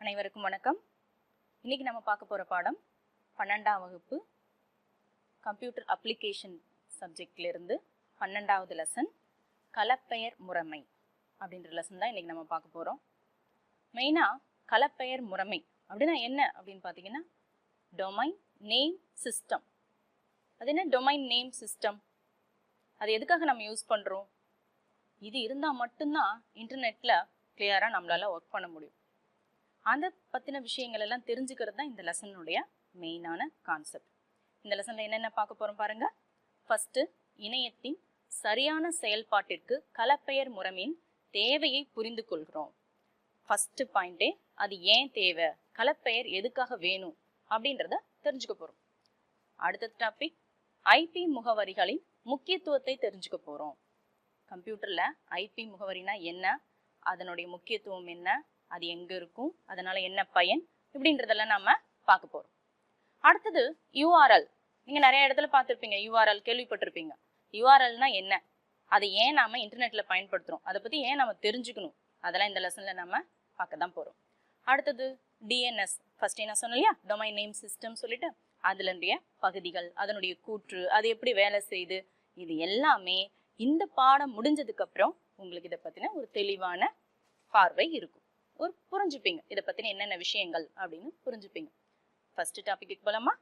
அனைவருக்கும் வணக்கம். இன்னைக்கு நம்ம பார்க்க போகிற பாடம் பன்னெண்டாம் வகுப்பு கம்ப்யூட்டர் அப்ளிகேஷன் சப்ஜெக்ட்லேருந்து பன்னெண்டாவது லெசன் கலப்பெயர் முறைமை அப்படின்ற லெசன் தான் இன்றைக்கி நம்ம பார்க்க போகிறோம் மெயினாக கலப்பெயர் முறைமை அப்படின்னா என்ன அப்படின்னு பார்த்தீங்கன்னா டொமைன் நேம் சிஸ்டம் அது என்ன? டொமைன் நேம் சிஸ்டம் அது எதுக்காக நம்ம யூஸ் பண்ணுறோம் இது இருந்தால் மட்டும்தான் இன்டர்நெட்டில் கிளியராக நம்மளால் ஒர்க் பண்ண முடியும். அதை பற்றின விஷயங்கள் எல்லாம் தெரிஞ்சுக்கிறது தான் இந்த லெசனுடைய மெயினான கான்செப்ட். இந்த லெசனில் என்னென்ன பார்க்க போகிறோம் பாருங்கள் ஃபஸ்ட்டு இணையத்தின் சரியான செயல்பாட்டிற்கு கலப்பெயர் முறைமையின் தேவையை புரிந்து கொள்கிறோம். ஃபஸ்ட்டு பாயிண்டே அது ஏன் தேவை? கலப்பெயர் எதுக்காக வேணும்? அப்படின்றத தெரிஞ்சுக்க போகிறோம் அடுத்த டாபிக் ஐபி முகவரிகளின் முக்கியத்துவத்தை தெரிஞ்சுக்க போகிறோம் கம்ப்யூட்டரில் ஐபி முகவரினா என்ன? அதனுடைய முக்கியத்துவம் என்ன? அது எங்கே இருக்கும்? அதனால என்ன பயன்? இப்படின்றதெல்லாம் நாம பார்க்க போகிறோம் அடுத்தது யூஆர்எல் நீங்கள் நிறைய இடத்துல பார்த்துருப்பீங்க யூஆர்எல் கேள்விப்பட்டிருப்பீங்க. யூஆர்எல்னா என்ன? அதை ஏன் நாம இன்டர்நெட்ல பயன்படுத்துகிறோம் அதை பற்றி ஏன் நம்ம தெரிஞ்சுக்கணும்? அதெல்லாம் இந்த லெசனில் நம்ம பார்க்க தான் போகிறோம் அடுத்தது டிஎன்எஸ் ஃபர்ஸ்ட் என்ன சொன்னோம் இல்லையா? டொமைன் நேம் சிஸ்டம் சொல்லிட்டு அதுலடைய பகுதிகள் அதனுடைய கூற்று அது எப்படி வேலை செய்யுது இது எல்லாமே இந்த பாடம் முடிஞ்சதுக்கு அப்புறம் உங்களுக்கு இதை பத்தின ஒரு தெளிவான பார்வை இருக்கும். ஒரு புரிஞ்சுப்பீங்க. இதை பத்தின என்னென்ன விஷயங்கள் அப்படின்னு புரிஞ்சுப்பீங்க. ஃபர்ஸ்ட் டாபிக்கு போலாமா?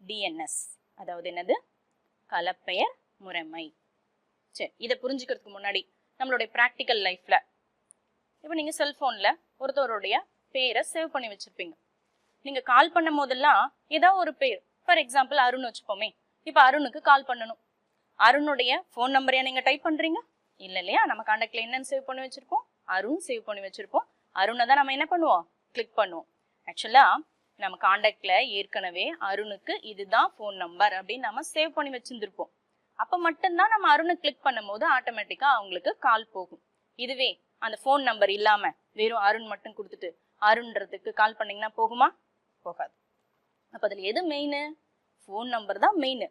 டிஎன்எஸ் அதாவது என்னது? கலப்பெயர் முறைமை. சரி இதை புரிஞ்சுக்கிறதுக்கு முன்னாடி நம்மளுடைய ப்ராக்டிக்கல் லைஃப்ல இப்போ நீங்க செல்ஃபோனில் ஒருத்தவருடைய பேரை சேவ் பண்ணி வச்சிருப்பீங்க. நீங்க கால் பண்ணும் போதெல்லாம் ஏதோ ஒரு பேர். ஃபார் எக்ஸாம்பிள் அருண் வச்சுப்போமே. இப்போ அருணுக்கு கால் பண்ணணும். அருணுடைய ஃபோன் நம்பரையா நீங்க டைப் பண்றீங்க? இல்ல இல்லையா? நம்ம காண்டாக்ட்ல என்னன்னு சேவ் பண்ணி வச்சுருப்போம். அருண் சேவ் பண்ணி வச்சுருப்போம். அருணை தான் நம்ம என்ன பண்ணுவோம்? கிளிக் பண்ணுவோம். ஆக்சுவலாக நம்ம காண்டாக்டில் ஏற்கனவே அருணுக்கு இதுதான் ஃபோன் நம்பர் அப்படின்னு நம்ம சேவ் பண்ணி வச்சுருந்துருப்போம். அப்போ மட்டும்தான் நம்ம அருணை கிளிக் பண்ணும்போது ஆட்டோமேட்டிக்காக அவங்களுக்கு கால் போகும். இதுவே அந்த ஃபோன் நம்பர் இல்லாமல் வெறும் அருண் மட்டும் கொடுத்துட்டு அருண்ன்றதுக்கு கால் பண்ணீங்கன்னா போகுமா? போகாது. அப்போ அதில் எது மெயின் ஃபோன் நம்பர் தான் மெயின்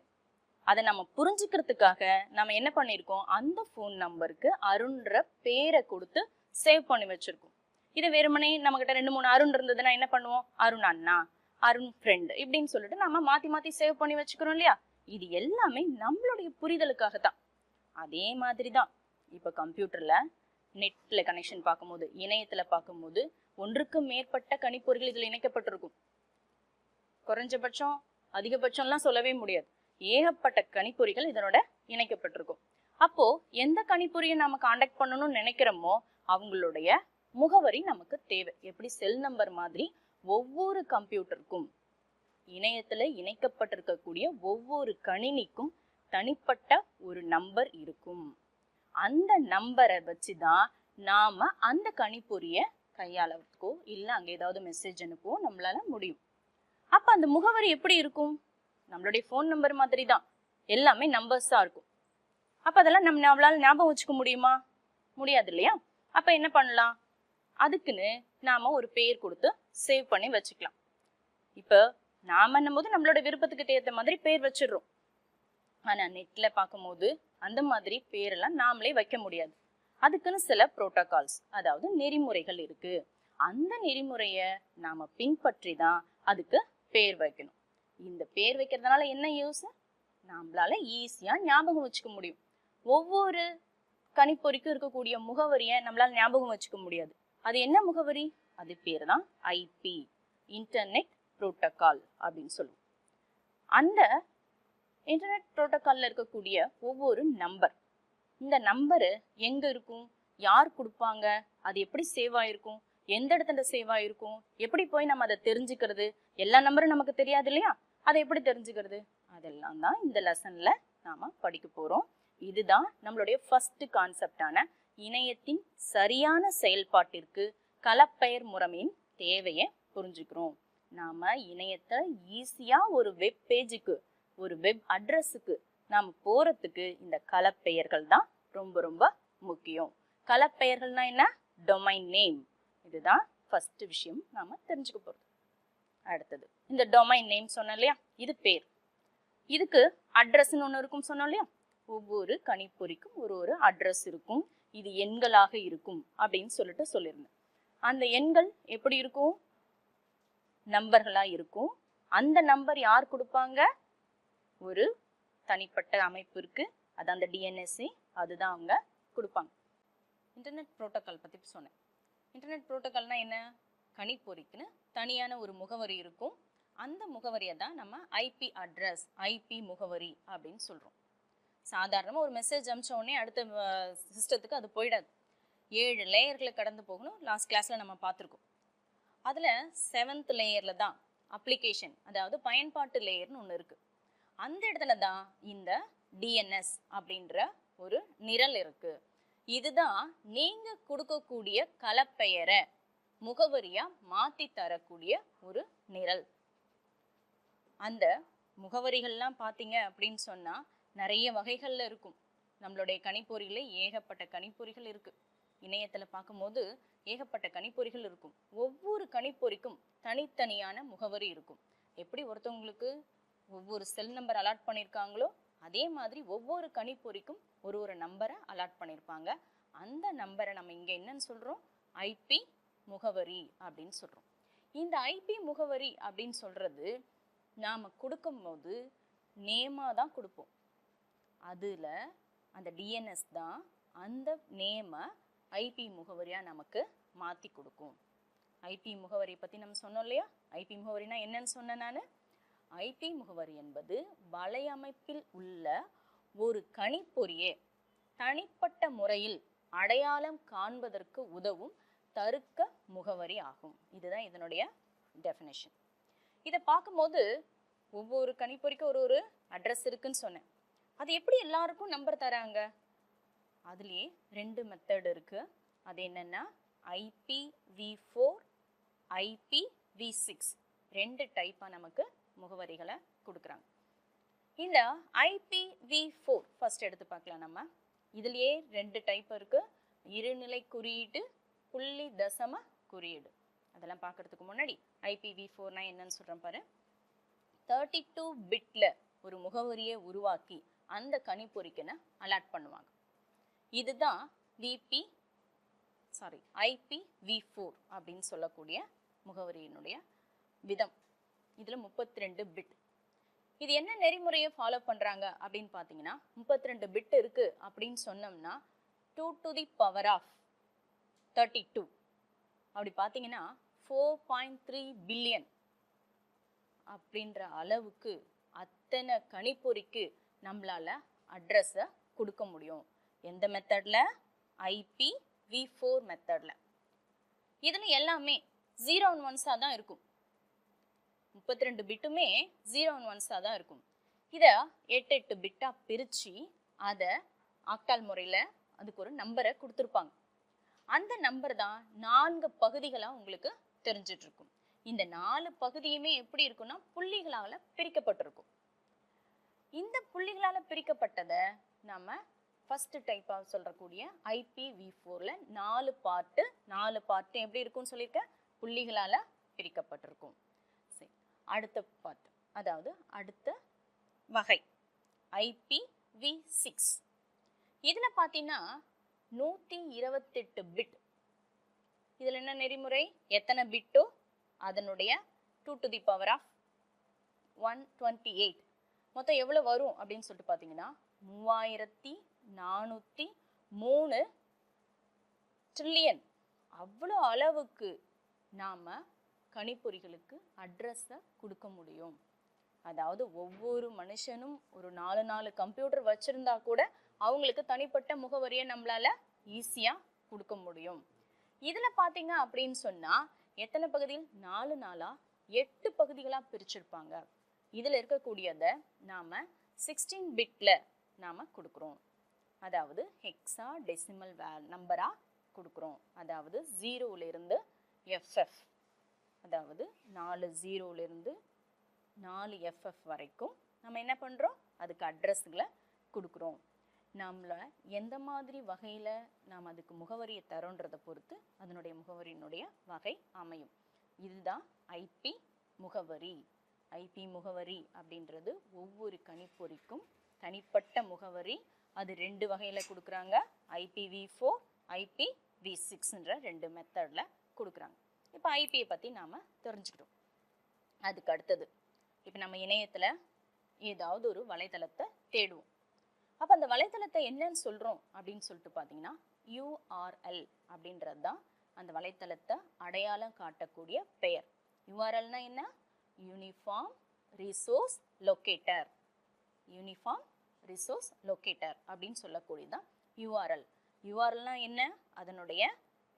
அதை நம்ம புரிஞ்சுக்கிறதுக்காக நம்ம என்ன பண்ணியிருக்கோம்? அந்த ஃபோன் நம்பருக்கு அருண்ன்ற பேரை கொடுத்து சேவ் பண்ணி வச்சிருக்கோம். இது வெறுமனே நம்ம கிட்ட ரெண்டு மூணு அருண் இருந்ததுன்னா என்ன பண்ணுவோம்? அருண் அண்ணா அருண் ஃப்ரெண்ட் இப்படின்னு சொல்லிட்டு நம்ம மாத்தி மாத்தி சேவ் பண்ணி வச்சுக்கிறோம் இல்லையா? இது எல்லாமே நம்மளுடைய புரிதலுக்காக தான். அதே மாதிரி தான் இப்போ கம்ப்யூட்டர்ல நெட்ல கனெக்ஷன் பார்க்கும்போது இணையத்துல பார்க்கும்போது ஒன்றுக்கு மேற்பட்ட கணிப்பொறிகள் இதுல இணைக்கப்பட்டிருக்கும். குறைஞ்சபட்சம் அதிகபட்சம்லாம் சொல்லவே முடியாது. ஏகப்பட்ட கணிப்பொறிகள் இதனோட இணைக்கப்பட்டிருக்கும். அப்போ எந்த கணிப்பொறியை நாம காண்டாக்ட் பண்ணணும்னு நினைக்கிறோமோ அவங்களுடைய முகவரி நமக்கு தேவை. எப்படி செல் நம்பர் மாதிரி ஒவ்வொரு கம்ப்யூட்டருக்கும் இணையத்தில் இணைக்கப்பட்டிருக்கக்கூடிய ஒவ்வொரு கணினிக்கும் தனிப்பட்ட ஒரு நம்பர் இருக்கும். அந்த நம்பரை வச்சு தான் நாம் அந்த கணிப்பொறியை கையாளறதுக்கோ இல்லை அங்கே ஏதாவது மெசேஜ் அனுப்பவோ நம்மளால முடியும். அப்போ அந்த முகவரி எப்படி இருக்கும்? நம்மளுடைய ஃபோன் நம்பர் மாதிரி தான் எல்லாமே நம்பர்ஸாக இருக்கும். அப்போ அதெல்லாம் நம்ம நம்மளால் ஞாபகம் வச்சுக்க முடியுமா? முடியாது இல்லையா? அப்ப என்ன பண்ணலாம்? அதுக்குன்னு நாம ஒரு பேர் கொடுத்து சேவ் பண்ணி வச்சுக்கலாம். இப்ப நாம போது நம்மளோட விருப்பத்துக்கு ஏத்த மாதிரி பேர் வச்சிடுறோம். ஆனா நெட்ல பார்க்கும்போது அந்த மாதிரி பேரெல்லாம் நாமளே வைக்க முடியாது. அதுக்குன்னு சில புரோட்டோகால்ஸ் அதாவது நெறிமுறைகள் இருக்கு. அந்த நெறிமுறைய நாம பின்பற்றி தான் அதுக்கு பேர் வைக்கணும். இந்த பேர் வைக்கிறதுனால என்ன யூஸ் நம்மளால ஈஸியா ஞாபகம் வச்சுக்க முடியும். ஒவ்வொரு கணிப்பொறிக்கும் இருக்கக்கூடிய முகவரியை நம்மளால் ஞாபகம் வச்சுக்க முடியாது. அது என்ன முகவரி? அது பேர் தான் ஐபி இன்டர்நெட் புரோட்டோக்கால் அப்படின்னு சொல்லுவோம். அந்த இன்டர்நெட் ப்ரோட்டோக்காலில் இருக்கக்கூடிய ஒவ்வொரு நம்பர் இந்த நம்பரு எங்கே இருக்கும்? யார் கொடுப்பாங்க? அது எப்படி சேவ் ஆயிருக்கும்? எந்த இடத்துல சேவ் ஆயிருக்கும்? எப்படி போய் நம்ம அதை தெரிஞ்சுக்கிறது? எல்லா நம்பரும் நமக்கு தெரியாது இல்லையா? அதை எப்படி தெரிஞ்சுக்கிறது? அதெல்லாம் தான் இந்த லெசனில் நாம் படிக்க போகிறோம் இதுதான் நம்மளுடைய ஃபர்ஸ்ட் கான்செப்டான இணையத்தின் சரியான செயல்பாட்டிற்கு கலப்பெயர் முறைமையின் தேவையை புரிஞ்சுக்கிறோம். நாம இணையத்தை ஈஸியா ஒரு வெப் பேஜுக்கு ஒரு வெப் அட்ரஸுக்கு நாம் போறதுக்கு இந்த கலப்பெயர்கள் தான் ரொம்ப ரொம்ப முக்கியம். கலப்பெயர்கள்னா என்ன? டொமைன் நேம் இதுதான் ஃபர்ஸ்ட் விஷயம் நாம தெரிஞ்சுக்க போறோம். அடுத்தது இந்த டொமைன் நேம் சொன்னோம் இல்லையா? இது பேர். இதுக்கு அட்ரஸ்ன்னு ஒன்று இருக்கும் சொன்னோம் இல்லையா? ஒவ்வொரு கணிப்பொறிக்கும் ஒரு ஒரு அட்ரஸ் இருக்கும். இது எண்களாக இருக்கும் அப்படின்னு சொல்லிட்டு சொல்லியிருந்தேன். அந்த எண்கள் எப்படி இருக்கும்? நம்பர்களாக இருக்கும். அந்த நம்பர் யார் கொடுப்பாங்க? ஒரு தனிப்பட்ட அமைப்பு இருக்கு. அது அந்த டிஎன்எஸ்சி அதுதான் அவங்க கொடுப்பாங்க. இன்டர்நெட் ப்ரோட்டோக்கால் பற்றி சொன்னேன். இன்டர்நெட் ப்ரோட்டோக்கால்னால் என்ன? கணிப்பொறிக்குன்னு தனியான ஒரு முகவரி இருக்கும். அந்த முகவரியை தான் நம்ம ஐபி அட்ரஸ் ஐபி முகவரி அப்படின்னு சொல்கிறோம் சாதாரணமாக ஒரு மெசேஜ் அனுப்பிச்ச உடனே அடுத்த சிஸ்டத்துக்கு அது போயிடாது. ஏழு லேயர்களை கடந்து போகணும். லாஸ்ட் கிளாஸில் நம்ம பார்த்துருக்கோம். அதில் செவன்த் லேயரில் தான் அப்ளிகேஷன் அதாவது பயன்பாட்டு லேயர்னு ஒன்று இருக்குது அந்த இடத்துல தான் இந்த டிஎன்எஸ் அப்படின்ற ஒரு நிரல் இருக்குது இதுதான் நீங்கள் கொடுக்கக்கூடிய கலப்பெயரை முகவரியாக மாற்றி தரக்கூடிய ஒரு நிரல். அந்த முகவரிகள்லாம் பார்த்தீங்க அப்படின்னு சொன்னால் நிறைய வகைகளில் இருக்கும். நம்மளுடைய கணிப்பொறியில் ஏகப்பட்ட கணிப்பொறிகள் இருக்குது இணையத்தில் பார்க்கும்போது ஏகப்பட்ட கணிப்பொறிகள் இருக்கும். ஒவ்வொரு கணிப்பொறிக்கும் தனித்தனியான முகவரி இருக்கும். எப்படி ஒருத்தவங்களுக்கு ஒவ்வொரு செல் நம்பர் அலாட் பண்ணியிருக்காங்களோ அதே மாதிரி ஒவ்வொரு கணிப்பொறிக்கும் ஒரு ஒரு நம்பரை அலாட் பண்ணியிருப்பாங்க அந்த நம்பரை நம்ம இங்கே என்னன்னு சொல்கிறோம் ஐபி முகவரி அப்படின்னு சொல்கிறோம் இந்த ஐபி முகவரி அப்படின்னு சொல்கிறது நாம் கொடுக்கும்போது நேமாக தான் கொடுப்போம். அதில் அந்த டிஎன்எஸ் தான் அந்த நேமை ஐபி முகவரியாக நமக்கு மாற்றி கொடுக்கும். ஐபி முகவரியை பற்றி நம்ம சொன்னோம் இல்லையா? ஐபி முகவரினா என்னன்னு சொன்னேன் நான். ஐபி முகவரி என்பது வலையமைப்பில் உள்ள ஒரு கணிப்பொறியே தனிப்பட்ட முறையில் அடையாளம் காண்பதற்கு உதவும் தருக்க முகவரி ஆகும். இதுதான் இதனுடைய டெஃபினேஷன் இதை பார்க்கும்போது ஒவ்வொரு கணிப்பொறிக்கும் ஒரு ஒரு அட்ரஸ் இருக்குன்னு சொன்னேன். அது எப்படி எல்லாருக்கும் நம்பர் தராங்க? அதுலேயே ரெண்டு மெத்தட் இருக்குது அது என்னென்னா IP V four IP V six ரெண்டு டைப்பாக நமக்கு முகவரிகளை கொடுக்குறாங்க. இந்த ஐபி வி ஃபோர் ஃபஸ்ட் எடுத்து பார்க்கலாம் நம்ம. இதுலேயே ரெண்டு டைப் இருக்குது இருநிலை குறியீடு புள்ளி தசம குறியீடு. அதெல்லாம் பார்க்கறதுக்கு முன்னாடி ஐபிவி ஃபோர்னா என்னன்னு சொல்கிறேன் பாரு. தேர்ட்டி டூ பிட்டில் ஒரு முகவரியை உருவாக்கி அந்த கணிப்பொறிக்குன்னு அலாட் பண்ணுவாங்க. இதுதான் VP sorry IP V four அப்படின்னு சொல்லக்கூடிய முகவரியினுடைய விதம். இதில் முப்பத்தி ரெண்டு பிட் இது என்ன நெறிமுறையை ஃபாலோ பண்ணுறாங்க அப்படின்னு பார்த்தீங்கன்னா முப்பத்தி ரெண்டு பிட் இருக்குது அப்படின்னு சொன்னோம்னா two to the power of thirty two அப்படி பார்த்தீங்கன்னா ஃபோர் பாயிண்ட் த்ரீ பில்லியன் அப்படின்ற அளவுக்கு அத்தனை கணிப்பொறிக்கு நம்மளால அட்ரஸை கொடுக்க முடியும். எந்த மெத்தடில் ஐபி வி ஃபோர் மெத்தடில் இதில் எல்லாமே ஜீரோ ஒன் ஒன்ஸாக தான் இருக்கும். முப்பத்தி ரெண்டு பிட்டுமே ஜீரோ ஒன் ஒன்ஸாக தான் இருக்கும். இதை எட்டு எட்டு பிட்டாக பிரித்து அதை ஆக்டால் முறையில் அதுக்கு ஒரு நம்பரை கொடுத்துருப்பாங்க. அந்த நம்பர் தான் நான்கு பகுதிகளாக உங்களுக்கு தெரிஞ்சிட்ருக்கும். இந்த நாலு பகுதியுமே எப்படி இருக்கும்னா புள்ளிகளால் பிரிக்கப்பட்டிருக்கும். இந்த புள்ளிகளால் பிரிக்கப்பட்டதை நம்ம ஃபஸ்ட்டு டைப்பாக சொல்கிறக்கூடிய ஐபி வி ஃபோரில் நாலு பார்ட்டு நாலு பார்ட்டு எப்படி இருக்கும்னு சொல்லியிருக்கேன் புள்ளிகளால் பிரிக்கப்பட்டிருக்கும். சரி அடுத்த பார்ட் அதாவது அடுத்த வகை ஐபி வி சிக்ஸ் இதில் பார்த்தீங்கன்னா நூற்றி இருபத்தெட்டு பிட் இதில் என்ன நெறிமுறை? எத்தனை பிட்டோ அதனுடைய two to the power of one twenty eight மொத்தம் எவ்வளோ வரும் அப்படின்னு சொல்லிட்டு பார்த்தீங்கன்னா மூவாயிரத்தி நானூற்றி மூணு ட்ரில்லியன் அவ்வளோ அளவுக்கு நாம் கணிப்பொறிகளுக்கு அட்ரஸை கொடுக்க முடியும். அதாவது ஒவ்வொரு மனுஷனும் ஒரு நாலு நாலு கம்ப்யூட்டர் வச்சுருந்தா கூட அவங்களுக்கு தனிப்பட்ட முகவரியை நம்மளால ஈஸியாக கொடுக்க முடியும். இதில் பார்த்தீங்க அப்படின்னு சொன்னால் எத்தனை பகுதியில்? நாலு நாளாக எட்டு பகுதிகளாக பிரிச்சிருப்பாங்க. இதில் இருக்கக்கூடியதை நாம் சிக்ஸ்டீன் பிட்டில் நாம் கொடுக்குறோம். அதாவது ஹெக்ஸா டெசிமல் வே நம்பராக கொடுக்குறோம். அதாவது ஜீரோலேருந்து எஃப்எஃப் அதாவது நாலு ஜீரோவிலிருந்து நாலு எஃப்எஃப் வரைக்கும் நம்ம என்ன பண்ணுறோம் அதுக்கு அட்ரஸுகளை கொடுக்குறோம். நம்மளை எந்த மாதிரி வகையில் நாம் அதுக்கு முகவரியை தரோன்றதை பொறுத்து அதனுடைய முகவரியினுடைய வகை அமையும். இதுதான் ஐபி முகவரி. ஐபி முகவரி அப்படின்றது ஒவ்வொரு கணிப்பொறிக்கும் தனிப்பட்ட முகவரி. அது ரெண்டு வகையில் கொடுக்குறாங்க. ஐபிவி ஃபோர் ஐபி வி சிக்ஸ்ன்ற ரெண்டு மெத்தடில் கொடுக்குறாங்க. இப்போ ஐபியை பற்றி நாம் தெரிஞ்சுக்கிட்டோம். அதுக்கு அடுத்தது இப்போ நம்ம இணையத்தில் ஏதாவது ஒரு வலைத்தளத்தை தேடுவோம். அப்போ அந்த வலைத்தளத்தை என்னன்னு சொல்கிறோம் அப்படின்னு சொல்லிட்டு பார்த்தீங்கன்னா யூஆர்எல் அப்படின்றது தான் அந்த வலைத்தளத்தை அடையாளம் காட்டக்கூடிய பெயர். யூஆர்எல்னா என்ன? Uniform resource locator. Uniform resource locator அப்படின்னு சொல்லக்கூடியதான் யூஆர்எல் யூஆர்எல்னால் என்ன? அதனுடைய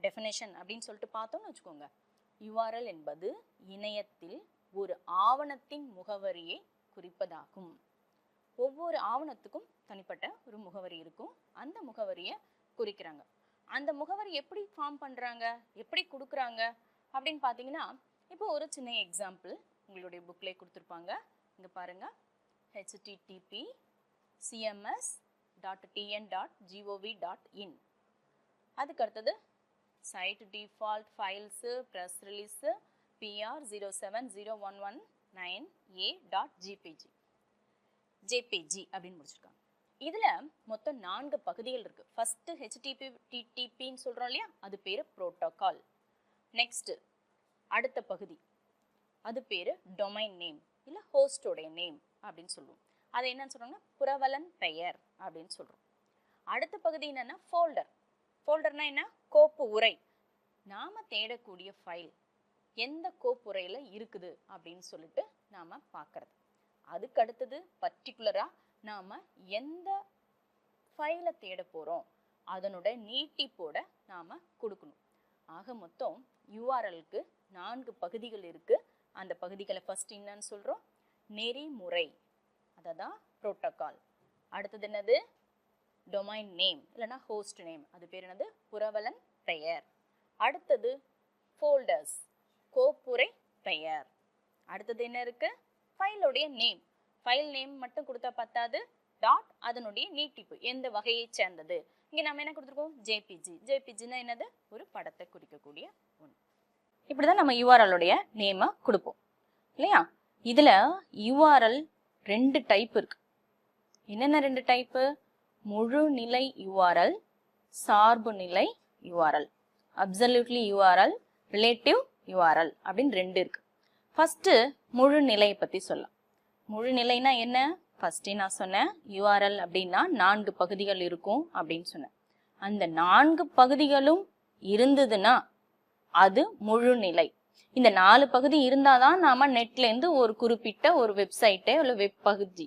டெஃபினேஷன் அப்படின்னு சொல்லிட்டு பார்த்தோம்னு வச்சுக்கோங்க. யூஆர்எல் என்பது இணையத்தில் ஒரு ஆவணத்தின் முகவரியை குறிப்பதாகும். ஒவ்வொரு ஆவணத்துக்கும் தனிப்பட்ட ஒரு முகவரி இருக்கும். அந்த முகவரியை குறிக்கிறாங்க. அந்த முகவரி எப்படி ஃபார்ம் பண்ணுறாங்க எப்படி கொடுக்குறாங்க? அப்படின்னு பார்த்தீங்கன்னா இப்போ ஒரு சின்ன எக்ஸாம்பிள் உங்களுடைய புக்கில் கொடுத்துருப்பாங்க. இங்கே பாருங்கள் HTTP CMS dot TN dot GOV dot in அதுக்கு அடுத்தது site default files press release PR zero seven zero one one nine A dot GPG JPG அப்படின்னு முடிச்சிருக்காங்க. இதில் மொத்தம் நான்கு பகுதிகள் இருக்குது ஃபஸ்ட்டு ஹெச்டிபி டிடிபின்னு சொல்கிறோம் இல்லையா? அது பேர் ப்ரோட்டோக்கால் நெக்ஸ்ட்டு அடுத்த பகுதி. அது பேர் டொமைன் நேம் இல்லை ஹோஸ்டோடைய நேம் அப்படின்னு சொல்லுவோம். அதை என்னன்னு சொல்கிறோம்னா புரவலன் பெயர் அப்படின்னு சொல்கிறோம் அடுத்த பகுதி என்னென்னா ஃபோல்டர் ஃபோல்டர்னா என்ன? கோப்பு உரை. நாம் தேடக்கூடிய ஃபைல் எந்த கோப்புரையில் இருக்குது அப்படின்னு சொல்லிட்டு நாம் பார்க்குறது அதுக்கு அடுத்தது பர்டிகுலராக நாம் எந்த ஃபைலை தேட போகிறோம் அதனோட நீட்டிப்போட நாம் கொடுக்கணும். ஆக மொத்தம் யூஆர்எலுக்கு நான்கு பகுதிகள் இருக்குது அந்த பகுதிகளை ஃபஸ்ட் என்னன்னு சொல்கிறோம் நெறிமுறை. அதை தான் ப்ரோட்டோகால் அடுத்தது என்னது? டொமைன் நேம் இல்லைன்னா ஹோஸ்ட் நேம் அது பேர் என்னது? புரவலன் பெயர். அடுத்தது ஃபோல்டர்ஸ் கோப்புரை பெயர். அடுத்தது என்ன இருக்குது ஃபைலோடைய நேம் ஃபைல் நேம் மட்டும் கொடுத்தா பத்தாது. டாட் அதனுடைய நீட்டிப்பு. எந்த வகையை சேர்ந்தது? இங்கே நம்ம என்ன கொடுத்துருக்கோம்? ஜேபிஜி ஜேபிஜின்னா என்னது? ஒரு படத்தை குறிக்கக்கூடிய ஒன்று. இப்படி தான் நம்ம யூஆர்எல்லுடைய நேமை கொடுப்போம். இல்லையா? இதில் யூஆர்எல் ரெண்டு டைப் இருக்கு. என்னென்ன ரெண்டு டைப்பு முழு நிலை யூஆர்எல் சார்பு நிலை URL absolutely URL relative URL அப்படின்னு ரெண்டு இருக்கு. ஃபஸ்ட்டு முழு நிலையை பற்றி சொல்லலாம். முழு நிலைனா என்ன? ஃபஸ்ட்டு நான் சொன்னேன் யூஆர்எல் அப்படின்னா நான்கு பகுதிகள் இருக்கும் அப்படின்னு சொன்னேன். அந்த நான்கு பகுதிகளும் இருந்ததுன்னா அது முழுநிலை இந்த நாலு பகுதி இருந்தால் தான் நாம நெட்லேருந்து ஒரு குறிப்பிட்ட ஒரு வெப்சைட்டை இல்லை வெப் பகுதி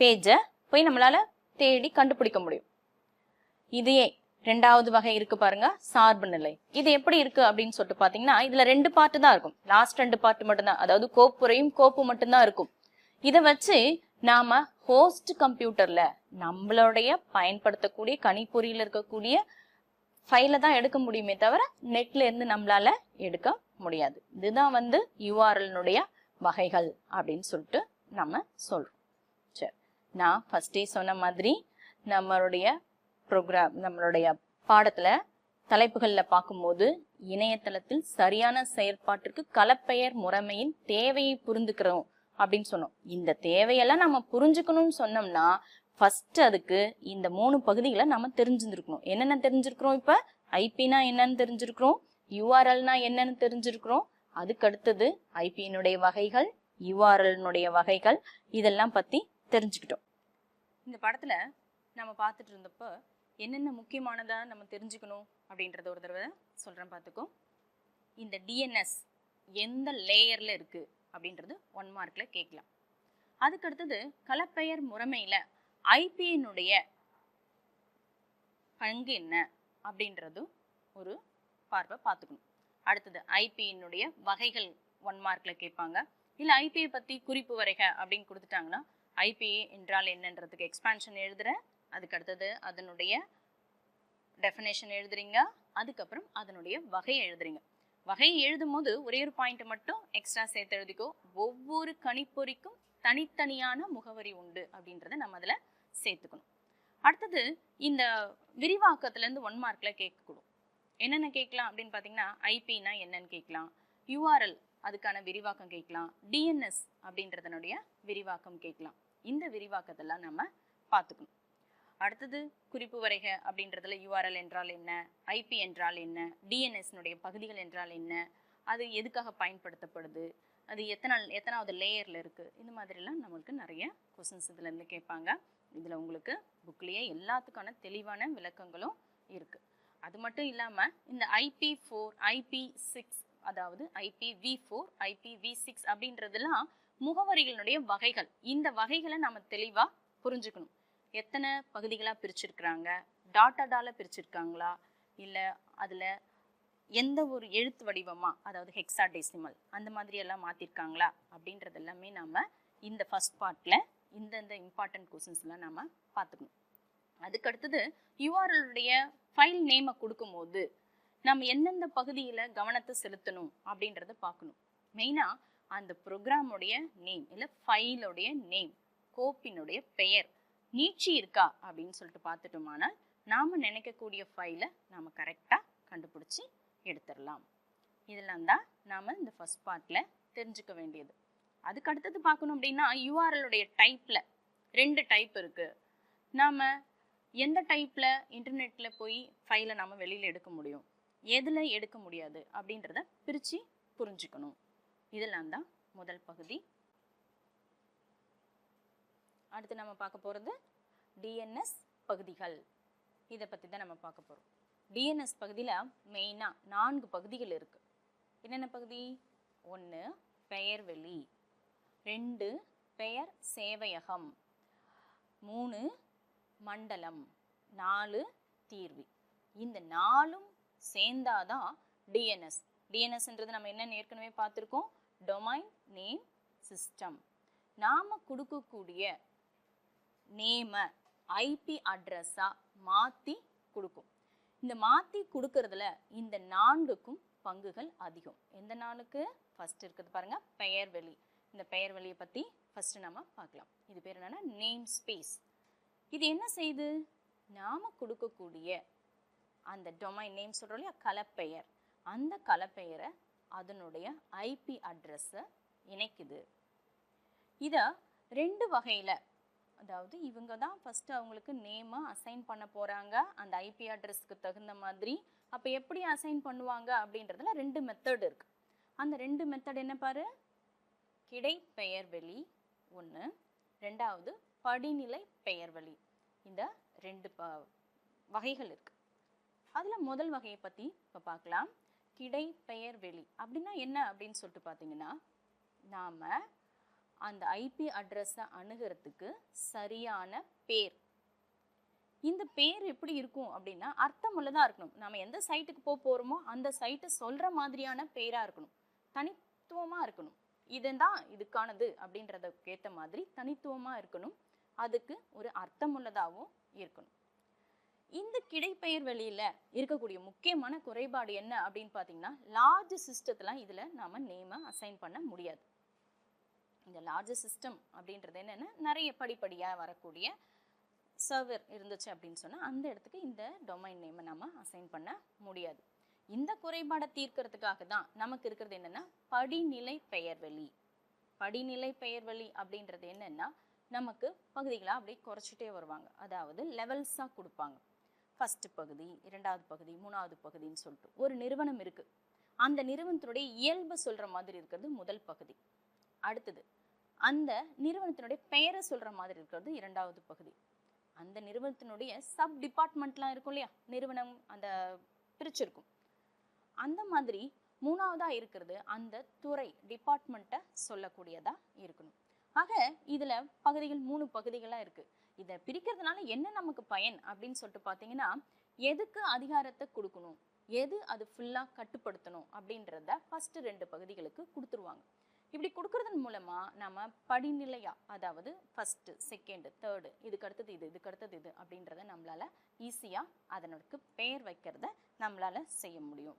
பேஜை போய் நம்மளால தேடி கண்டுபிடிக்க முடியும். இதையே ரெண்டாவது வகை இருக்கு பாருங்க சார்பு நிலை. இது எப்படி இருக்கு அப்படின்னு சொல்லிட்டு பாத்தீங்கன்னா இதுல ரெண்டு பார்ட்டு தான் இருக்கும். லாஸ்ட் ரெண்டு பாட்டு மட்டும்தான். அதாவது கோப்புரையும் கோப்பு மட்டும்தான் இருக்கும். இதை வச்சு நாம ஹோஸ்ட் கம்ப்யூட்டர்ல நம்மளுடைய பயன்படுத்தக்கூடிய கணிப்பொறியில் இருக்கக்கூடிய ஃபைலை தான் எடுக்க முடியுமே தவிர நெட்ல இருந்து நம்மளால எடுக்க முடியாது. இதுதான் வந்து யூஆர்எல்னுடைய வகைகள் அப்படின்னு சொல்லிட்டு நம்ம சொல்றோம். சரி. நான் ஃபர்ஸ்டே சொன்ன மாதிரி நம்மளுடைய ப்ரோக்ராம் நம்மளுடைய பாடத்துல தலைப்புகளில் பார்க்கும்போது இணையதளத்தில் சரியான செயற்பாட்டிற்கு கலப்பெயர் முறைமையின் தேவையை புரிந்துக்கிறோம் அப்படின்னு சொன்னோம். இந்த தேவையெல்லாம் நம்ம புரிஞ்சுக்கணும்னு சொன்னோம்னா ஃபர்ஸ்ட் அதுக்கு இந்த மூணு பகுதிகளை நம்ம தெரிஞ்சிருந்துருக்கணும் என்னென்ன தெரிஞ்சிருக்கிறோம் இப்போ? ஐபினா என்னன்னு தெரிஞ்சிருக்கிறோம். யூஆர்எல்னா என்னன்னு தெரிஞ்சிருக்கிறோம். அதுக்கு அடுத்தது ஐபியினுடைய வகைகள் யூஆர்எல்னுடைய வகைகள் இதெல்லாம் பத்தி தெரிஞ்சுக்கிட்டோம். இந்த படத்துல நம்ம பார்த்துட்டு இருந்தப்போ என்னென்ன முக்கியமானதா நம்ம தெரிஞ்சுக்கணும் அப்படின்றத ஒரு தடவை சொல்றேன் பார்த்துக்கோ. இந்த டிஎன்எஸ் எந்த லேயர்ல இருக்கு அப்படின்றது ஒன் மார்க்ல கேட்கலாம். அதுக்கு அடுத்தது கலப்பெயர் முறைமையில ஐபியினுடைய பங்கு என்ன அப்படின்றதும் ஒரு பார்வை பார்த்துக்கணும். அடுத்தது ஐபிஎனுடைய வகைகள் ஒன் மார்க்கில் கேட்பாங்க. இல்லை ஐபிஐ பற்றி குறிப்பு வரைக அப்படின்னு கொடுத்துட்டாங்கன்னா ஐபிஏ என்றால் என்னன்றதுக்கு எக்ஸ்பான்ஷன் எழுதுகிறேன் அதுக்கு அடுத்தது அதனுடைய டெஃபினேஷன் எழுதுறீங்க. அதுக்கப்புறம் அதனுடைய வகையை எழுதுறீங்க. வகையை எழுதும் போது ஒரே ஒரு பாயிண்ட் மட்டும் எக்ஸ்ட்ரா சேர்த்து எழுதிக்கோ. ஒவ்வொரு கணிப்பொறிக்கும் தனித்தனியான முகவரி உண்டு அப்படின்றத நம்ம அதில் சேர்த்துக்கணும். அடுத்தது இந்த விரிவாக்கத்துலேருந்து ஒன் மார்க்கில் கேட்கக்கூடும் என்னென்ன கேட்கலாம் அப்படின்னு பார்த்தீங்கன்னா ஐபினா என்னன்னு கேட்கலாம். யூஆர்எல் அதுக்கான விரிவாக்கம் கேட்கலாம். டிஎன்எஸ் அப்படின்றதனுடைய விரிவாக்கம் கேட்கலாம். இந்த விரிவாக்கத்தெல்லாம் நம்ம பார்த்துக்கணும். அடுத்தது குறிப்பு வரைக அப்படின்றதுல யூஆர்எல் என்றால் என்ன? ஐபி என்றால் என்ன? டிஎன்எஸ்னுடைய பகுதிகள் என்றால் என்ன? அது எதுக்காக பயன்படுத்தப்படுது? அது எத்தனை எத்தனாவது லேயரில் இருக்குது இந்த மாதிரிலாம் நம்மளுக்கு நிறைய கொஸ்டின்ஸ் இதுலேருந்து கேட்பாங்க. இதில் உங்களுக்கு புக்லேயே எல்லாத்துக்கான தெளிவான விளக்கங்களும் இருக்குது அது மட்டும் இல்லாமல் இந்த ஐபி ஃபோர் ஐபி சிக்ஸ் அதாவது IP V four IP V six அப்படின்றதெல்லாம் முகவரிகளுடைய வகைகள். இந்த வகைகளை நம்ம தெளிவாக புரிஞ்சுக்கணும். எத்தனை பகுதிகளாக பிரிச்சிருக்கிறாங்க? டாட்டாடால பிரிச்சிருக்காங்களா? இல்லை அதில் எந்த ஒரு எழுத்து வடிவமாக அதாவது ஹெக்ஸா டெசிமல் அந்த மாதிரி எல்லாம் மாற்றிருக்காங்களா அப்படின்றது எல்லாமே நாம் இந்த ஃபஸ்ட் பார்ட்டில் இந்தந்த இம்பார்ட்டன்ட் கொஸ்டின்ஸ்லாம் நம்ம பார்த்துக்கணும். அதுக்கடுத்தது யூஆர்எல்லுடைய ஃபைல் நேமை கொடுக்கும்போது நம்ம எந்தெந்த பகுதியில் கவனத்தை செலுத்தணும் அப்படின்றத பார்க்கணும். மெயினாக அந்த ப்ரோக்ராமுடைய நேம் இல்லை ஃபைலுடைய நேம் கோப்பினுடைய பெயர் நீட்சி இருக்கா அப்படின்னு சொல்லிட்டு பார்த்துட்டோமானால் நாம் நினைக்கக்கூடிய ஃபைலை நாம் கரெக்டாக கண்டுபிடிச்சி எடுத்துடலாம். இதெல்லாம் தான் நாம் இந்த ஃபர்ஸ்ட் பார்ட்டில் தெரிஞ்சுக்க வேண்டியது. அதுக்கு அடுத்தது பார்க்கணும் அப்படின்னா யூஆர்எல்லுடைய டைப்பில் ரெண்டு டைப் இருக்குது நாம் எந்த டைப்பில் இன்டர்நெட்டில் போய் ஃபைலை நாம் வெளியில் எடுக்க முடியும்? எதில் எடுக்க முடியாது? அப்படின்றத பிரித்து புரிஞ்சுக்கணும். இதெல்லாம் தான் முதல் பகுதி. அடுத்து நம்ம பார்க்க போகிறது டிஎன்எஸ் பகுதிகள். இதை பற்றி தான் நம்ம பார்க்க போகிறோம் டிஎன்எஸ் பகுதியில் மெயினாக நான்கு பகுதிகள் இருக்குது என்னென்ன பகுதி? ஒன்று பெயர்வெளி. ரெண்டு பெயர் சேவையகம். மூணு மண்டலம். நாலு தீர்வி. இந்த நாலும் சேர்ந்தாதான் டிஎன்எஸ் டிஎன்எஸ்ன்றது நம்ம என்னன்னு ஏற்கனவே பார்த்துருக்கோம்? Domain name system. நாம் கொடுக்கக்கூடிய நேமை ஐபி அட்ரஸாக மாற்றி கொடுக்கும். இந்த மாற்றி கொடுக்கறதுல இந்த நான்குக்கும் பங்குகள் அதிகம். எந்த நாளுக்கு? ஃபஸ்ட் இருக்குது பாருங்க பெயர்வெளி. இந்த பெயர் வழியை பற்றி ஃபஸ்ட்டு நம்ம பார்க்கலாம். இது பேர் என்னென்னா நேம் ஸ்பேஸ் இது என்ன செய்யுது நாம் கொடுக்கக்கூடிய அந்த டொமைன் நேம் சொல்கிறோம் இல்லையா? கலப்பெயர். அந்த கலப்பெயரை அதனுடைய ஐபி அட்ரஸை இணைக்குது. இதை ரெண்டு வகையில் அதாவது இவங்க தான் ஃபஸ்ட்டு அவங்களுக்கு நேமை அசைன் பண்ண போகிறாங்க அந்த ஐபி அட்ரஸ்க்கு தகுந்த மாதிரி. அப்போ எப்படி அசைன் பண்ணுவாங்க அப்படின்றதுல ரெண்டு மெத்தட் இருக்குது அந்த ரெண்டு மெத்தட் என்ன பாரு? கிடைப்பெயர்வெளி ஒன்று ரெண்டாவது படிநிலை பெயர்வெளி. இந்த ரெண்டு ப வகைகள் இருக்குது அதில் முதல் வகையை பற்றி இப்போ பார்க்கலாம் கிடைப்பெயர்வெளி அப்படின்னா என்ன அப்படின்னு சொல்லிட்டு பார்த்தீங்கன்னா நாம் அந்த ஐபி அட்ரஸை அணுகிறதுக்கு சரியான பேர். இந்த பேர் எப்படி இருக்கும் அப்படின்னா அர்த்தமுள்ளதாக இருக்கணும். நம்ம எந்த சைட்டுக்கு போக போகிறோமோ அந்த சைட்டை சொல்கிற மாதிரியான பேராக இருக்கணும். தனித்துவமாக இருக்கணும். இதுதான் இதுக்கானது அப்படின்றதுக்கு ஏற்ற மாதிரி தனித்துவமாக இருக்கணும். அதுக்கு ஒரு அர்த்தமுள்ளதாகவும் இருக்கணும். இந்த கிடைப்பெயர் வெளியில் இருக்கக்கூடிய முக்கியமான குறைபாடு என்ன அப்படின்னு பார்த்தீங்கன்னா லார்ஜ் சிஸ்டத்தெலாம் இதில் நாம் நேமை அசைன் பண்ண முடியாது. இந்த லார்ஜ் சிஸ்டம் அப்படின்றது என்னென்னா நிறைய படிப்படியாக வரக்கூடிய சர்வர் இருந்துச்சு அப்படின்னு சொன்னால் அந்த இடத்துக்கு இந்த டொமைன் நேமை நம்ம அசைன் பண்ண முடியாது. இந்த குறைபாடை தீர்க்கறதுக்காக தான் நமக்கு இருக்கிறது என்னென்னா படிநிலை பெயர்வெளி. படிநிலை பெயர்வெளி அப்படின்றது என்னென்னா நமக்கு பகுதிகளாக அப்படியே குறைச்சிட்டே வருவாங்க. அதாவது லெவல்ஸாக கொடுப்பாங்க. ஃபஸ்ட்டு பகுதி இரண்டாவது பகுதி மூணாவது பகுதின்னு சொல்லிட்டு ஒரு நிறுவனம் இருக்குது அந்த நிறுவனத்தினுடைய இயல்பு சொல்கிற மாதிரி இருக்கிறது முதல் பகுதி. அடுத்தது அந்த நிறுவனத்தினுடைய பெயரை சொல்கிற மாதிரி இருக்கிறது இரண்டாவது பகுதி. அந்த நிறுவனத்தினுடைய சப் டிபார்ட்மெண்ட்லாம் இருக்கும் இல்லையா? நிறுவனம் அந்த பிரிச்சிருக்கும் அந்த மாதிரி மூணாவதாக இருக்கிறது அந்த துறை டிபார்ட்மெண்ட்டை சொல்லக்கூடியதாக இருக்கணும். ஆக இதில் பகுதிகள் மூணு பகுதிகளாக இருக்குது இதை பிரிக்கிறதுனால என்ன நமக்கு பயன் அப்படின்னு சொல்லிட்டு பார்த்தீங்கன்னா எதுக்கு அதிகாரத்தை கொடுக்கணும்? எது அது ஃபுல்லாக கட்டுப்படுத்தணும் அப்படின்றத ஃபஸ்ட்டு ரெண்டு பகுதிகளுக்கு கொடுத்துருவாங்க. இப்படி கொடுக்கறதன் மூலமாக நம்ம படிநிலையாக அதாவது ஃபஸ்ட்டு செகண்டு தேர்டு இதுக்கு அடுத்தது இது இதுக்கு அடுத்தது இது அப்படின்றத நம்மளால் ஈஸியாக அதனுக்கு பெயர் வைக்கிறத நம்மளால் செய்ய முடியும்.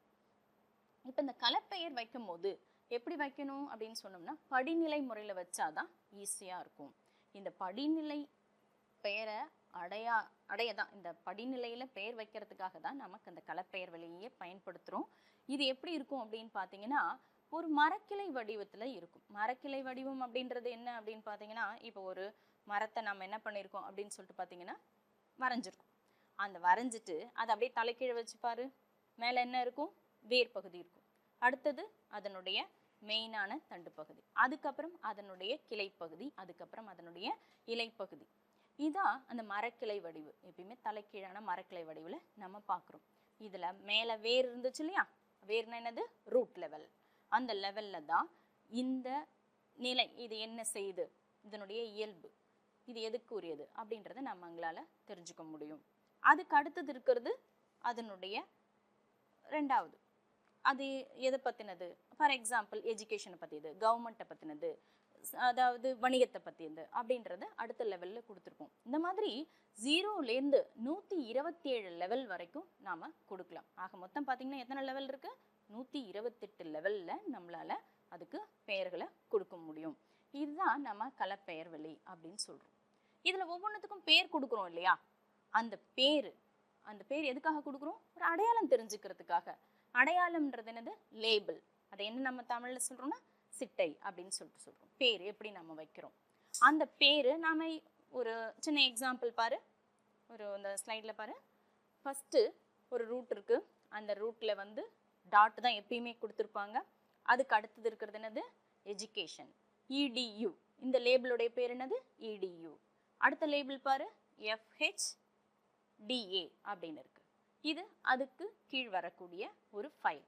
இப்போ இந்த கலப்பெயர் வைக்கும் போது எப்படி வைக்கணும் அப்படின்னு சொன்னோம்னா படிநிலை முறையில் வச்சாதான் ஈஸியாக இருக்கும். இந்த படிநிலை பெயரை அடையா அடைய தான் இந்த படிநிலையில் பெயர் வைக்கிறதுக்காக தான் நமக்கு அந்த கலப்பெயர் வழியே பயன்படுத்துகிறோம் இது எப்படி இருக்கும் அப்படின்னு பார்த்தீங்கன்னா ஒரு மரக்கிளை வடிவத்தில் இருக்கும். மரக்கிளை வடிவம் அப்படின்றது என்ன அப்படின்னு பார்த்தீங்கன்னா இப்போ ஒரு மரத்தை நம்ம என்ன பண்ணியிருக்கோம் அப்படின்னு சொல்லிட்டு பார்த்தீங்கன்னா வரைஞ்சிருக்கும். அந்த வரைஞ்சிட்டு அதை அப்படியே தலைக்கீழே வச்சு பாரு. மேலே என்ன இருக்கும்? வேர் பகுதி இருக்கும். அடுத்தது அதனுடைய மெயினான தண்டு பகுதி. அதுக்கப்புறம் அதனுடைய கிளைப்பகுதி அதுக்கப்புறம் அதனுடைய இலைப்பகுதி. இதான் அந்த மரக்கிளை வடிவு. எப்பயுமே தலைக்கீழான மரக்கிளை வடிவில் நம்ம பார்க்குறோம் இதில் மேலே வேர் இருந்துச்சு இல்லையா? வேர்னா என்னது? ரூட் லெவல் அந்த லெவலில் தான் இந்த நிலை இது என்ன செய்யுது? இதனுடைய இயல்பு. இது எதுக்கு உரியது? அப்படின்றத நம்ம எங்களால் தெரிஞ்சுக்க முடியும். அதுக்கு அடுத்தது இருக்கிறது அதனுடைய ரெண்டாவது அது எதை பற்றினது ஃபார் எக்ஸாம்பிள் எஜுகேஷனை பற்றியது கவர்மெண்ட்டை பற்றினது அதாவது வணிகத்தை பற்றியது அப்படின்றத அடுத்த லெவலில் கொடுத்துருப்போம். இந்த மாதிரி ஜீரோலேருந்து நூற்றி இருபத்தி ஏழு லெவல் வரைக்கும் நாம் கொடுக்கலாம். ஆக மொத்தம் பார்த்திங்கன்னா எத்தனை லெவல் இருக்குது நூற்றி இருபத்தெட்டு லெவலில் நம்மளால் அதுக்கு பெயர்களை கொடுக்க முடியும். இதுதான் நம்ம கலப்பெயர் வழி அப்படின்னு சொல்கிறோம் இதில் ஒவ்வொன்றுத்துக்கும் பேர் கொடுக்குறோம் இல்லையா? அந்த பேர் அந்த பேர் எதுக்காக கொடுக்குறோம்? ஒரு அடையாளம் தெரிஞ்சுக்கிறதுக்காக. அடையாளம்ன்றது என்னது? லேபிள் அதை என்ன நம்ம தமிழில் சொல்கிறோம்னா சிட்டை அப்படின்னு சொல்லிட்டு சொல்கிறோம் பேர் எப்படி நம்ம வைக்கிறோம்? அந்த பேர் நாம் ஒரு சின்ன எக்ஸாம்பிள் பாரு. ஒரு இந்த ஸ்லைடில் பாரு. ஃபஸ்ட்டு ஒரு ரூட் இருக்குது அந்த ரூட்டில் வந்து டாட் தான் எப்பயுமே கொடுத்துருப்பாங்க. அதுக்கு அடுத்தது இருக்கிறது என்னது? எஜுகேஷன் இடியு இந்த லேபிளுடைய பேர் என்னது? இடியு அடுத்த லேபிள் பாரு. எஃப்ஹெச் டிஏ அப்படின்னு இருக்குது இது அதுக்கு கீழ் வரக்கூடிய ஒரு ஃபைல்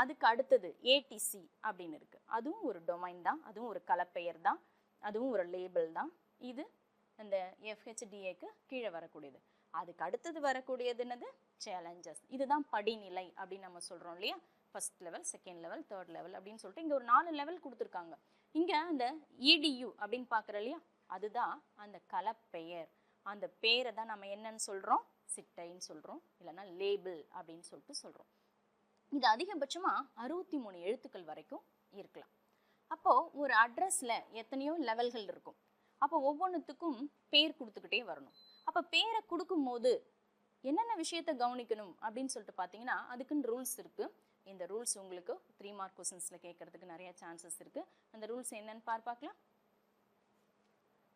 அதுக்கு அடுத்தது ஏடிசி அப்படின்னு இருக்குது அதுவும் ஒரு டொமைன் தான். அதுவும் ஒரு கலப்பெயர் தான். அதுவும் ஒரு லேபிள் தான். இது இந்த எஃப்ஹெச்டிஏக்கு கீழே வரக்கூடியது. அதுக்கு அடுத்தது வரக்கூடியது என்னது? சேலஞ்சஸ் இதுதான் படிநிலை அப்படின்னு நம்ம சொல்கிறோம் இல்லையா? First level second level third level அப்படின்னு சொல்லிட்டு இங்கே ஒரு நாலு லெவல் கொடுத்துருக்காங்க. இங்கே அந்த இடியு அப்படின்னு பார்க்குறோம் இல்லையா? அதுதான் அந்த கலப்பெயர். அந்த பேரை தான் நம்ம என்னன்னு சொல்கிறோம் சிட்டைன்னு சொல்கிறோம் இல்லைன்னா லேபிள் அப்படின்னு சொல்லிட்டு சொல்கிறோம் இது அதிகபட்சமாக அறுபத்தி மூணு எழுத்துக்கள் வரைக்கும் இருக்கலாம். அப்போது ஒரு அட்ரஸில் எத்தனையோ லெவல்கள் இருக்கும். அப்போ ஒவ்வொன்றுத்துக்கும் பேர் கொடுத்துக்கிட்டே வரணும். அப்போ பேரை கொடுக்கும்போது என்னென்ன விஷயத்த கவனிக்கணும் அப்படின்னு சொல்லிட்டு பார்த்தீங்கன்னா அதுக்குன்னு ரூல்ஸ் இருக்குது இந்த ரூல்ஸ் உங்களுக்கு த்ரீ மார்க் கொஸ்டின்ஸில் கேட்கறதுக்கு நிறைய சான்சஸ் இருக்குது அந்த ரூல்ஸ் என்னன்னு பார் பார்க்கலாம்.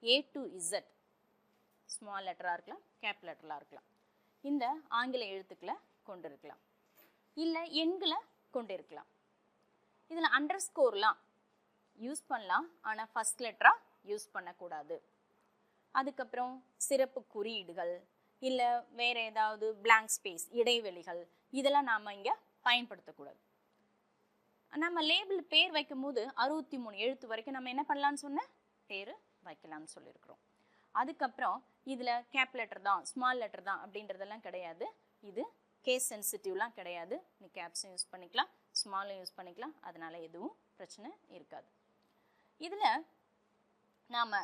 ஏ டு இசட் ஸ்மால் லெட்டராக இருக்கலாம் கேப் லெட்டராக இருக்கலாம். இந்த ஆங்கில எழுத்துக்களை கொண்டு இருக்கலாம் இல்லை எண்களை கொண்டு இருக்கலாம் இதில் அண்டர் ஸ்கோர்லாம் யூஸ் பண்ணலாம் ஆனால் ஃபஸ்ட் லெட்டராக யூஸ் பண்ணக்கூடாது. அதுக்கப்புறம் சிறப்பு குறியீடுகள் இல்லை வேறு ஏதாவது பிளாங்க் ஸ்பேஸ் இடைவெளிகள் இதெல்லாம் நாம் இங்கே பயன்படுத்தக்கூடாது. நம்ம லேபிள் பேர் வைக்கும்போது அறுபத்தி மூணு எழுத்து வரைக்கும் நம்ம என்ன பண்ணலான்னு சொன்ன? பேர் வைக்கலாம்னு சொல்லியிருக்கிறோம். அதுக்கப்புறம் இதில் கேப் லெட்டர் தான் ஸ்மால் லெட்டர் தான் அப்படின்றதெல்லாம் கிடையாது. இது கேஸ் சென்சிட்டிவ்லாம் கிடையாது. நீ கேப்ஸும் யூஸ் பண்ணிக்கலாம் ஸ்மாலும் யூஸ் பண்ணிக்கலாம். அதனால் எதுவும் பிரச்சனை இருக்காது. இதில் நாம்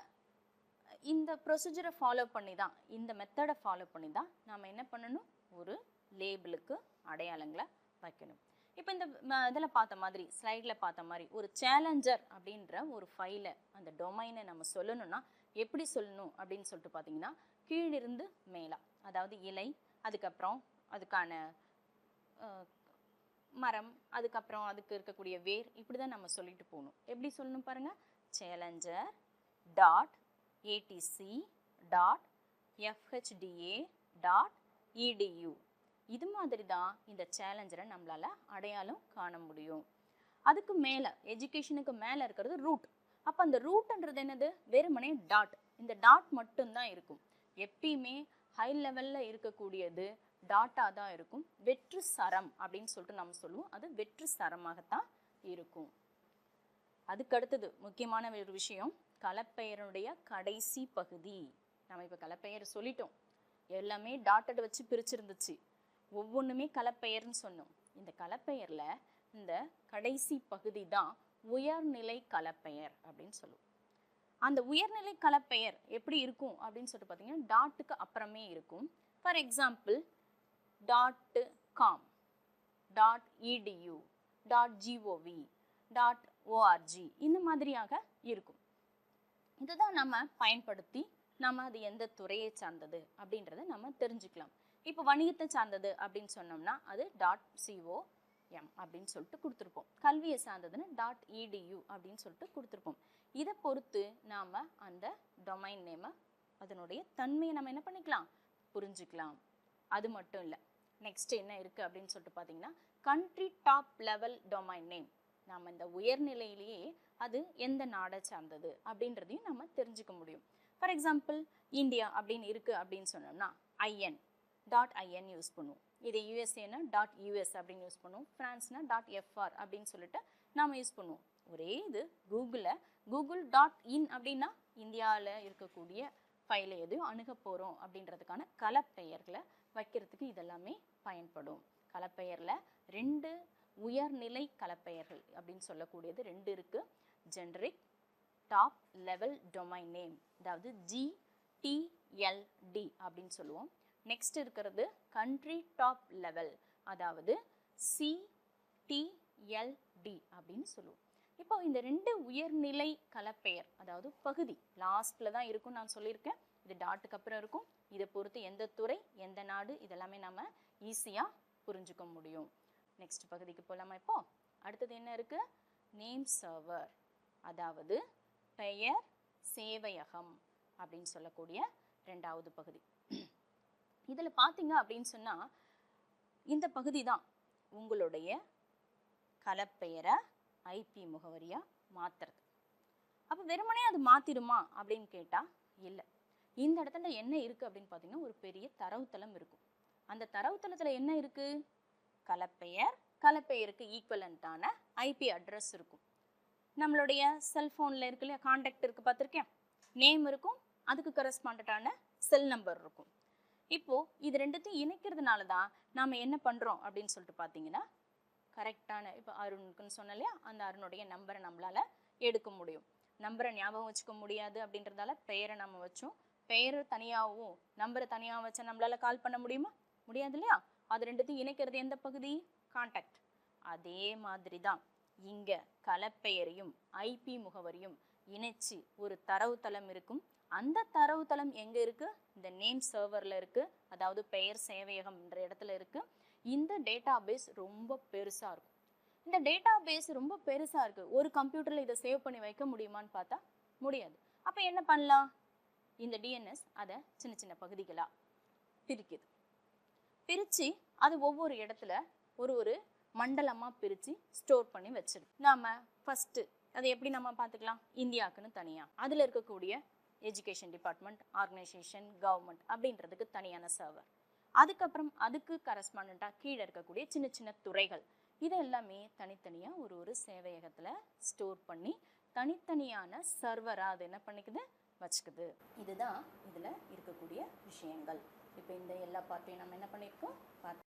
இந்த ப்ரொசீஜரை ஃபாலோ பண்ணி தான் இந்த மெத்தடை ஃபாலோ பண்ணி தான் நாம் என்ன பண்ணணும்? ஒரு லேபிளுக்கு அடையாளங்களை வைக்கணும். இப்போ இந்த இதில் பார்த்த மாதிரி ஸ்லைடில் பார்த்த மாதிரி ஒரு சேலஞ்சர் அப்படின்ற ஒரு ஃபைலை அந்த டொமைனை நம்ம சொல்லணும்னா எப்படி சொல்லணும் அப்படின்னு சொல்லிட்டு பார்த்தீங்கன்னா கீழிருந்து மேலா அதாவது இலை அதுக்கப்புறம் அதுக்கான மரம் அதுக்கப்புறம் அதுக்கு இருக்கக்கூடிய வேர் இப்படி தான் நம்ம சொல்லிட்டு போகணும். எப்படி சொல்லணும் பாருங்கள் challenger dot ADC dot FHDA dot EDU இது மாதிரி தான் இந்த சேலஞ்சரை நம்மளால் அடையாளம் காண முடியும். அதுக்கு மேலே எஜுகேஷனுக்கு மேலே இருக்கிறது ரூட் அப்போ அந்த ரூட்ன்றது என்னது? வெறுமனே டாட் இந்த டாட் மட்டும்தான் இருக்கும். எப்பயுமே ஹை லெவலில் இருக்கக்கூடியது டாட்டாக தான் இருக்கும். வெற்று சரம் அப்படின்னு சொல்லிட்டு நம்ம சொல்லுவோம். அது வெற்று சரமாகத்தான் இருக்கும். அதுக்கு அடுத்தது முக்கியமான ஒரு விஷயம் கலப்பெயருடைய கடைசி பகுதி. நம்ம இப்போ கலப்பெயர் சொல்லிட்டோம். எல்லாமே டாட்டட் வச்சு பிரிச்சிருந்துச்சு. ஒவ்வொன்றுமே கலப்பெயர்னு சொன்னோம். இந்த கலப்பெயரில் இந்த கடைசி பகுதி தான் உயர்நிலை கலப்பெயர் அப்படின்னு சொல்லுவோம். அந்த உயர்நிலை கலப்பெயர் எப்படி இருக்கும் அப்படின்னு சொல்லிட்டு பார்த்தீங்கன்னா டாட்டுக்கு அப்புறமே இருக்கும். For example dot com dot EDU dot GOV dot ORG இந்த மாதிரியாக இருக்கும். இதுதான் நம்ம பயன்படுத்தி நம்ம அது எந்த துறையை சார்ந்தது அப்படின்றத நம்ம தெரிஞ்சுக்கலாம். இப்போ வணிகத்தை சார்ந்தது அப்படின்னு சொன்னோம்னா அது டாட் சிஓ எம் அப்படின்னு சொல்லிட்டு கொடுத்துருப்போம். கல்வியை சார்ந்ததுன்னு டாட் இடியூ அப்படின்னு சொல்லிட்டு கொடுத்துருப்போம். இதை பொறுத்து நாம் அந்த டொமைன் நேமை அதனுடைய தன்மையை நம்ம என்ன பண்ணிக்கலாம்? புரிஞ்சுக்கலாம். அது மட்டும் இல்லை. நெக்ஸ்ட் என்ன இருக்குது அப்படின்னு சொல்லிட்டு பார்த்தீங்கன்னா country top level domain name நாம் இந்த உயர்நிலையிலேயே அது எந்த நாடை சார்ந்தது அப்படின்றதையும் நம்ம தெரிஞ்சுக்க முடியும். ஃபார் எக்ஸாம்பிள் இந்தியா அப்படின்னு இருக்குது அப்படின்னு சொன்னோம்னா ஐஎன் டாட் ஐஎன் யூஸ் பண்ணுவோம். இது யூஎஸ்ஏனா டாட் யூஎஸ் அப்படின்னு யூஸ் பண்ணுவோம். ஃப்ரான்ஸ்னா டாட் எஃப்ஆர் அப்படின்னு சொல்லிட்டு நாம் யூஸ் பண்ணுவோம். ஒரே இது கூகுளில் கூகுள் டாட் இன் அப்படின்னா இந்தியாவில் இருக்கக்கூடிய ஃபைலை எதையும் அணுக போகிறோம் அப்படின்றதுக்கான கலப்பெயர்களை வைக்கிறதுக்கு இதெல்லாமே பயன்படும். கலப்பெயரில் ரெண்டு உயர்நிலை கலப்பெயர்கள் அப்படின்னு சொல்லக்கூடியது ரெண்டு இருக்குது generic top level domain name அதாவது ஜிடிஎல்டி அப்படின்னு சொல்லுவோம். நெக்ஸ்ட் இருக்கிறது கண்ட்ரி டாப் லெவல் அதாவது சிடிஎல்டி அப்படின்னு சொல்லுவோம். இப்போ இந்த ரெண்டு உயர்நிலை கலப்பெயர் அதாவது பகுதி லாஸ்ட்டில் தான் இருக்கும் நான் சொல்லியிருக்கேன். இது டாட்டுக்கு அப்புறம் இருக்கும். இதை பொறுத்து எந்த துறை எந்த நாடு இதெல்லாமே நம்ம ஈஸியாக புரிஞ்சுக்க முடியும். நெக்ஸ்ட் பகுதிக்கு போகலாமா இப்போ? அடுத்தது என்ன இருக்கு? நேம் சர்வர் அதாவது பெயர் சேவையகம் அப்படின்னு சொல்லக்கூடிய ரெண்டாவது பகுதி. இதில் பார்த்தீங்க அப்படின்னு சொன்னால் இந்த பகுதி தான் உங்களுடைய கலப்பெயரை ஐபி முகவரியாக மாற்றுறது அப்போ வெறுமனே அது மாற்றிடுமா அப்படின்னு கேட்டால் இல்லை. இந்த இடத்துல என்ன இருக்குது அப்படின்னு பார்த்தீங்கன்னா ஒரு பெரிய தரவுத்தளம் இருக்கும். அந்த தரவுத்தளத்தில் என்ன இருக்குது கலப்பெயர். கலப்பெயருக்கு ஈக்குவலண்ட்டான ஐபி அட்ரஸ் இருக்கும். நம்மளுடைய செல்ஃபோனில் இருக்கு இல்லையா? காண்டாக்ட் இருக்குது பார்த்துருக்கேன். நேம் இருக்கும். அதுக்கு கரஸ்பாண்டடான செல் நம்பர் இருக்கும். இப்போது இது ரெண்டுத்தையும் இணைக்கிறதுனால தான் நாம் என்ன பண்ணுறோம் அப்படின்னு சொல்லிட்டு பார்த்தீங்கன்னா கரெக்டான இப்போ அருணுக்குன்னு சொன்ன இல்லையா? அந்த அருணுடைய நம்பரை நம்மளால் எடுக்க முடியும். நம்பரை ஞாபகம் வச்சுக்க முடியாது அப்படின்றதால பெயரை நம்ம வச்சோம். பெயர் தனியாகவும் நம்பரை தனியாக வச்சா நம்மளால் கால் பண்ண முடியுமா? முடியாது இல்லையா? அது ரெண்டுத்தையும் இணைக்கிறது எந்த பகுதி? காண்டாக்ட் அதே மாதிரி தான் இங்கே கலப்பெயரையும் ஐபி முகவரியும் இணைச்சு ஒரு தரவுத்தளம் இருக்கும். அந்த தரவுத்தளம் எங்கே இருக்குது இந்த நேம் சர்வரில் இருக்குது அதாவது பெயர் சேவையகம் என்ற இடத்துல இருக்குது இந்த டேட்டா பேஸ் ரொம்ப பெருசாக இருக்கும். இந்த டேட்டா பேஸ் ரொம்ப பெருசாக இருக்குது ஒரு கம்ப்யூட்டரில் இதை சேவ் பண்ணி வைக்க முடியுமான்னு பார்த்தா முடியாது. அப்போ என்ன பண்ணலாம்? இந்த டிஎன்எஸ் அதை சின்ன சின்ன பகுதிகளாக பிரிக்குது. பிரித்து அது ஒவ்வொரு இடத்துல ஒரு ஒரு மண்டலமாக பிரித்து ஸ்டோர் பண்ணி வச்சிடும் நாம் ஃபஸ்ட்டு அதை எப்படி நம்ம பார்த்துக்கலாம்? இந்தியாவுக்குன்னு தனியாக அதில் இருக்கக்கூடிய எஜுகேஷன் டிபார்ட்மெண்ட் ஆர்கனைசேஷன் கவர்மெண்ட் அப்படின்றதுக்கு தனியான சர்வர் அதுக்கப்புறம் அதுக்கு கரஸ்பாண்டாக கீழே இருக்கக்கூடிய சின்ன சின்ன துறைகள். இது எல்லாமே தனித்தனியாக ஒரு ஒரு சேவையகத்தில் ஸ்டோர் பண்ணி தனித்தனியான சர்வராக அது என்ன பண்ணிக்குது? வச்சுக்குது. இதுதான் இதில் இருக்கக்கூடிய விஷயங்கள். இப்போ இந்த எல்லா பார்ட்டையும் நம்ம என்ன பண்ணியிருக்கோம் பார்த்து